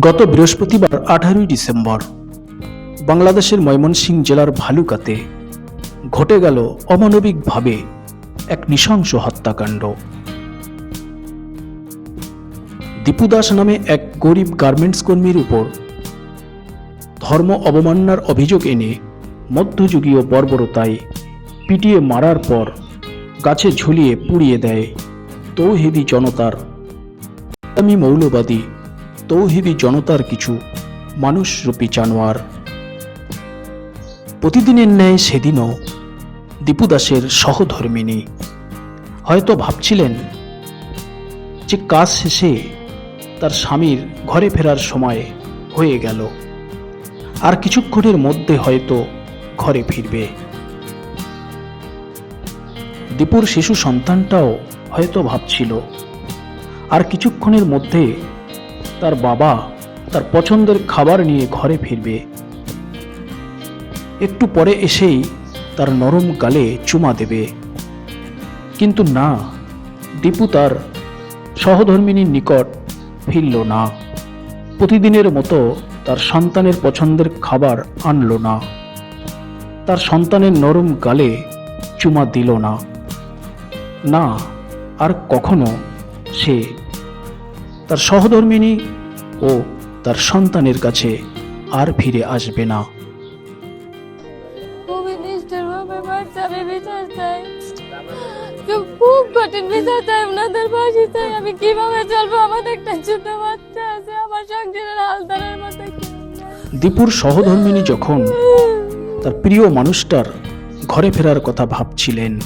গত বৃহস্পতিবার আঠারোই ডিসেম্বর, বাংলাদেশের ময়মনসিংহ জেলার ভালুকাতে ঘটে গেল অমানবিকভাবে এক নৃশংস হত্যাকাণ্ড। দীপু দাস নামে এক গরিব গার্মেন্টস কর্মীর উপর ধর্ম অবমাননার অভিযোগ এনে মধ্যযুগীয় বর্বরতায় পিটিয়ে মারার পর গাছে ঝুলিয়ে পুড়িয়ে দেয় তৌহিদি জনতার ইসলামী মৌলবাদী তৌহিদি জনতার কিছু মানুষরূপী জানোয়ার। প্রতিদিনের ন্যায় সেদিনও দীপু দাসের সহধর্মিনী। হয়তো ভাবছিলেন যে কাজ শেষে তার স্বামীর ঘরে ফেরার সময় হয়ে গেল। আর কিছুক্ষণের মধ্যে হয়তো ঘরে ফিরবে। দীপুর শিশু সন্তানটাও হয়তো ভাবছিল। আর কিছুক্ষণের মধ্যে তার বাবা তার পছন্দের খাবার নিয়ে ঘরে ফিরবে। একটু পরে এসেই তার নরম গালে চুমা দেবে। কিন্তু না, দীপু তার সহধর্মিনীর নিকট ফিরল না। প্রতিদিনের মতো তার সন্তানের পছন্দের খাবার আনলো না। তার সন্তানের নরম গালে চুমা দিল না। না, আর কখনো সে তার সহধর্মিনী ও তার সন্তানের কাছে আর ফিরে আসবে না। খুবই নিষ্ঠুরভাবে মারছে বিচার চাই খুব কঠিন বিচার চাই ফাঁসি চাই। আমি কীভাবে চলবো? আমাদের একটা ছোট বাচ্চা আছে আমার সংসারের হালদারের মতো দীপুর সহধর্মিনী যখন তার প্রিয় মানুষটার ঘরে ফেরার কথা ভাবছিলেন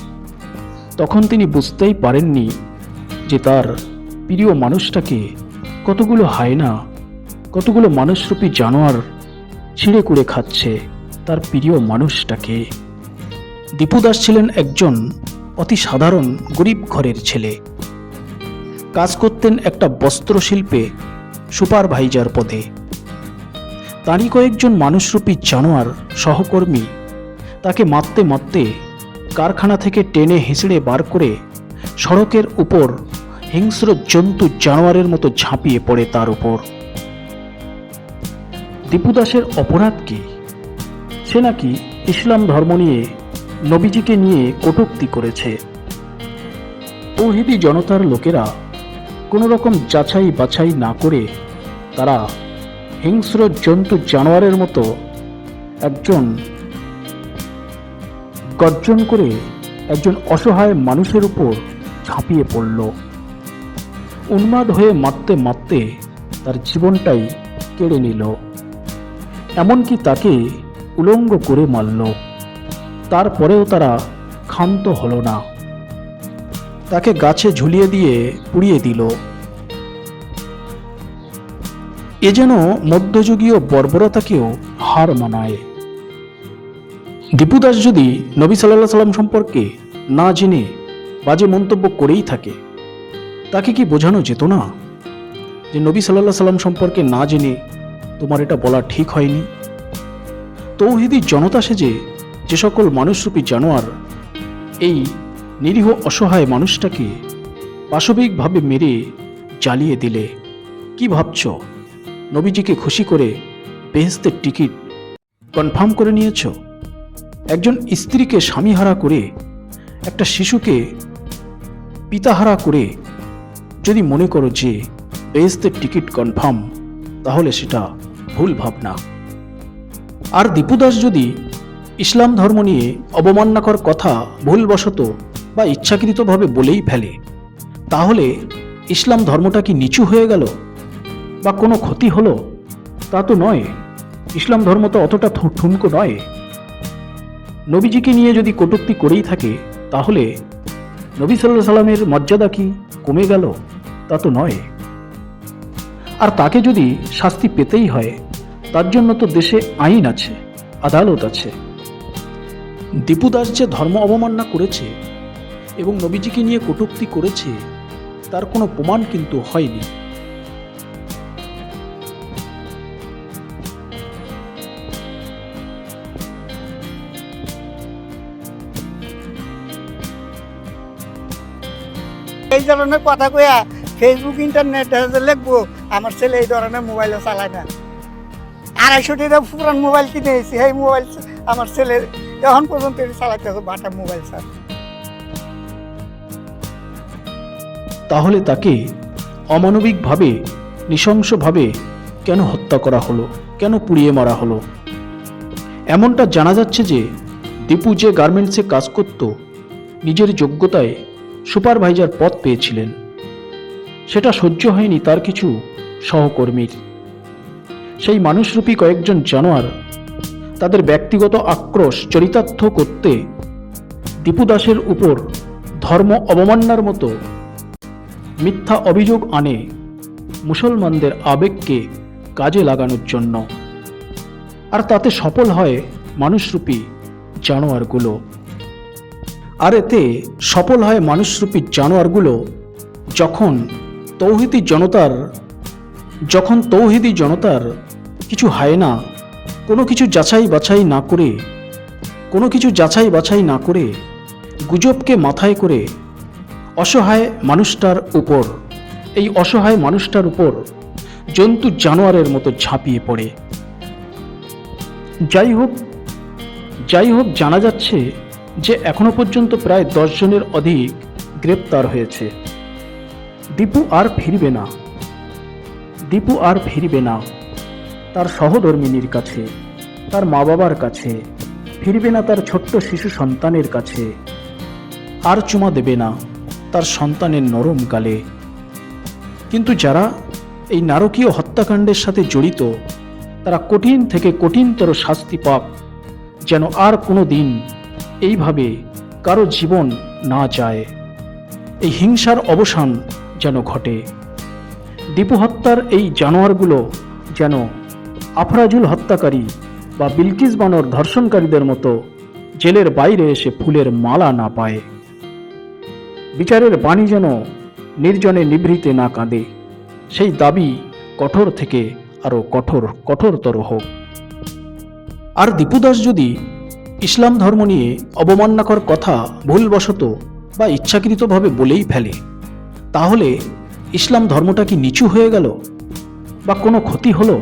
তখন তিনি বুঝতেই পারেননি যে তার প্রিয় মানুষটাকে কতগুলো হায়না, কতগুলো মানুষরূপী জানোয়ার ছিঁড়ে কুড়ে খাচ্ছে তার প্রিয় মানুষটাকে। দীপু দাস ছিলেন একজন অতি সাধারণ গরিব ঘরের ছেলে। কাজ করতেন একটা বস্ত্রশিল্পে সুপারভাইজার পদে। তারই কয়েকজন মানুষরূপী জানোয়ার সহকর্মী তাকে মারতে মারতে কারখানা থেকে টেনে হেঁচড়ে বার করে সড়কের উপর হিংস্র জন্তু জানোয়ারের মতো ঝাঁপিয়ে পড়ে তার উপর। দীপু দাসের অপরাধ কি? সে নাকি ইসলাম ধর্ম নিয়ে নবীজিকে নিয়ে কটূক্তি করেছে। তৌহিদি জনতার লোকেরা কোনো রকম যাচাই বাছাই না করে তারা হিংস্র জন্তু জানোয়ারের মতো একজন গর্জন করে একজন অসহায় মানুষের উপর ঝাঁপিয়ে পড়ল। উন্মাদ হয়ে মারতে মারতে তার জীবনটাই কেড়ে নিল। এমনকি তাকে উলঙ্গ করে মারল। তারপরেও তারা ক্ষান্ত হলো না। তাকে গাছে ঝুলিয়ে দিয়ে পুড়িয়ে দিল। এ যেন মধ্যযুগীয় বর্বরতাকেও হার মানায়। দীপু দাস যদি নবী সাল্লাহ সাল্লাম সম্পর্কে না জেনে বাজে মন্তব্য করেই থাকে তাকে কি বোঝানো যেত না? যে নবী সাল্লাহ সাল্লাম সম্পর্কে না জেনে তোমার এটা বলা ঠিক হয়নি? তৌহিদি জনতা সেজে যে সকল মানুষরূপী জানোয়ার এই নিরীহ অসহায় মানুষটাকে পাশবিকভাবে মেরে জ্বালিয়ে দিলে, কি ভাবছ? নবীজিকে খুশি করে বেহেস্তের টিকিট কনফার্ম করে নিয়েছ? একজন স্ত্রীকে স্বামীহারা করে, একটা শিশুকে পিতাহারা করে যদি মনে করো যে বেহেস্তের টিকিট কনফার্ম, তাহলে সেটা ভুল ভাবনা। আর দীপু দাস যদি ইসলাম ধর্ম নিয়ে অবমাননাকর কথা ভুলবশত বা ইচ্ছাকৃতভাবে বলেই ফেলে, তাহলে ইসলাম ধর্মটা কি নিচু হয়ে গেল বা কোনো ক্ষতি হলো? তা তো নয়। ইসলাম ধর্ম তো অতটা ঠুনকো নয়। নবীজিকে নিয়ে যদি কটূক্তি করেই থাকে, তাহলে নবী সাল্লাহ সাল্লামের মর্যাদা কি কমে গেল? তা তো নয়। আর তাকে যদি শাস্তি পেতেই হয় তার জন্য তো দেশে আইন আছে আদালত আছে। দীপু দাস যে ধর্ম অবমাননা করেছে এবং নবীজিকে নিয়ে কটূক্তি করেছে তার কোনো প্রমাণ কিন্তু হয়নি। এই ধরনের কথা কইয়া ফেসবুক ইন্টারনেট লিখব, আমার ছেলে এই ধরনের মোবাইলও চালায় না। আড়াইশো টাকা পুরান মোবাইল কিনে এসেছি এই মোবাইল আমার ছেলের এখন পর্যন্ত চালাইতে আছে বাটা মোবাইল স্যার তাহলে তাকে অমানবিকভাবে, নৃশংসভাবে কেন হত্যা করা হলো? কেন পুড়িয়ে মারা হলো? এমনটা জানা যাচ্ছে যে, দীপু যে গার্মেন্টসে কাজ করত, নিজের যোগ্যতায় সুপারভাইজার পদ পেয়েছিলেন। সেটা সহ্য হয়নি তার কিছু সহকর্মীর। সেই মানুষরূপী কয়েকজন জানোয়ার তাদের ব্যক্তিগত আক্রোশ চরিতার্থ করতে দীপু দাসের উপর ধর্ম অবমাননার মতো মিথ্যা অভিযোগ আনে মুসলমানদের আবেগকে কাজে লাগানোর জন্য। আর তাতে সফল হয় মানুষরূপী জানোয়ারগুলো। আর এতে সফল হয় মানুষরূপী জানোয়ারগুলো যখন তৌহিদি জনতার, যখন তৌহিদি জনতার কিছু হয় না, কোনো কিছু যাচাই বাছাই না করে, কোনো কিছু যাচাই বাছাই না করে গুজবকে মাথায় করে অসহায় মানুষটার উপর, এই অসহায় মানুষটার উপর জন্তু জানোয়ারের মতো ঝাঁপিয়ে পড়ে। যাই হোক যাই হোক, জানা যাচ্ছে যে এখনও পর্যন্ত প্রায় দশ জনের অধিক গ্রেপ্তার হয়েছে। দীপু আর ফিরবে না। দীপু আর ফিরবে না। তার সহধর্মিনীর কাছে, তার মা বাবার কাছে, ফিরবে না তার ছোট্ট শিশু সন্তানের কাছে। আর চুমা দেবে না তার সন্তানের নরম গালে। কিন্তু যারা এই নারকীয় হত্যাকাণ্ডের সাথে জড়িত, তারা কঠিন থেকে কঠিনতর শাস্তি পাক, যেন আর কোনো দিন এইভাবে কারও জীবন না যায়। এই হিংসার অবসান যেন ঘটে। দীপু হত্যার এই জানোয়ারগুলো যেন আফরাজুল হত্যাকারী বা বিলকিস বানর ধর্ষণকারীদের মতো জেলের বাইরে এসে ফুলের মালা না পায়। বিচারের বাণী যেন নির্জনে নিভৃতে না কাঁদে। সেই দাবি কঠোর থেকে আরও কঠোর, কঠোরতর হোক। আর দীপুদাস যদি ইসলাম ধর্ম নিয়ে অবমাননাকর কথা ভুলবশত বা ইচ্ছাকৃতভাবে বলেই ফেলে তাহলে ইসলাম ধর্মটা কি নিচু হয়ে গেল? বা কোনো ক্ষতি হলো?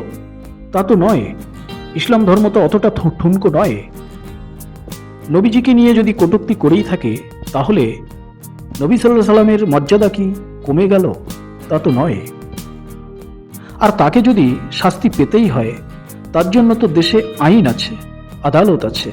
তা তো নয়। ইসলাম ধর্ম তো অতটা ঠুনকো নয়। নবীজিকে নিয়ে যদি কটুক্তি করেই থাকে, তাহলে নবী সাল্লাহ সাল্লামের মর্যাদা কি কমে গেল? তা তো নয়। আর তাকে যদি শাস্তি পেতেই হয়, তার জন্য তো দেশে আইন আছে, আদালত আছে।